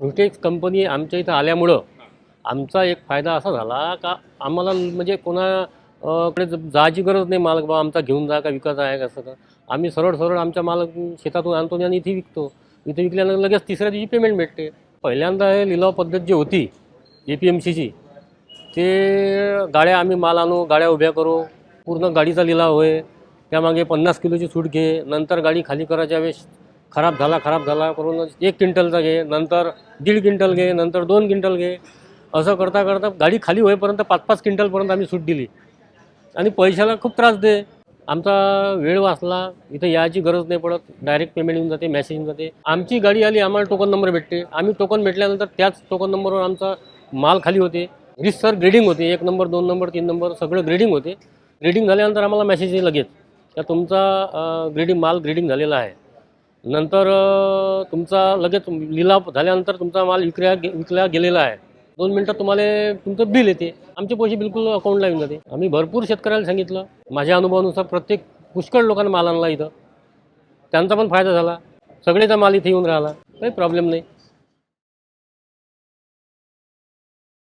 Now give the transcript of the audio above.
रुटेक्स company आमच्या इथं आल्यामुळं आमचा एक फायदा असा झाला का आम्हाला म्हणजे कोणाकडे जायची गरज नाही माल बा आमचा घेऊन जा का विकायचा आहे कसं का आम्ही सरळ सरळ आमच्या माल शेतातून आणतो आणि इथे विकतो. इथे विकल्यानंतर लगेच तिसऱ्या दिवशी पेमेंट भेटते. पहिल्यांदा हे लिलाव पद्धत जी होती ए पी एम सीची ते गाड्या आम्ही माल आणू गाड्या उभ्या करू. पूर्ण गाडीचा लिलाव होय. त्यामागे पन्नास किलोची सूट घे. नंतर गाडी खाली करायच्या वेळेस खराब झाला खराब झाला करून एक क्विंटलचा घे नंतर दीड क्विंटल घे नंतर दोन क्विंटल घे. असं करता करता गाडी खाली होईपर्यंत पाच पाच क्विंटलपर्यंत आम्ही सूट दिली. आणि पैशाला खूप त्रास दे. आमचा वेळ वाचला इथं यायची गरज नाही पडत. डायरेक्ट पेमेंट येऊन जाते मेसेज येऊन जाते. आमची गाडी आली आम्हाला टोकन नंबर भेटते. आम्ही टोकन भेटल्यानंतर त्याच टोकन नंबरवर आमचा माल खाली होते. सर ग्रेडिंग होते. एक नंबर दोन नंबर तीन नंबर सगळं ग्रेडिंग होते. ग्रेडिंग झाल्यानंतर आम्हाला मेसेज येईल लगेच. का तुमचा ग्रेडिंग माल ग्रेडिंग झालेला आहे. नंतर तुमचा लगेच लिलाव झाल्यानंतर तुमचा माल विकल्या विकला गेलेला आहे. दोन मिनटात तुम्हाला तुमचं बिल येते. आमचे पैसे बिलकुल अकाउंटला येऊन जाते. आम्ही भरपूर शेतकऱ्याला सांगितलं. माझ्या अनुभवानुसार प्रत्येक पुष्कळ लोकांना माल आणला इथं. त्यांचा पण फायदा झाला. सगळेचा माल इथे येऊन राहिला. काही प्रॉब्लेम नाही.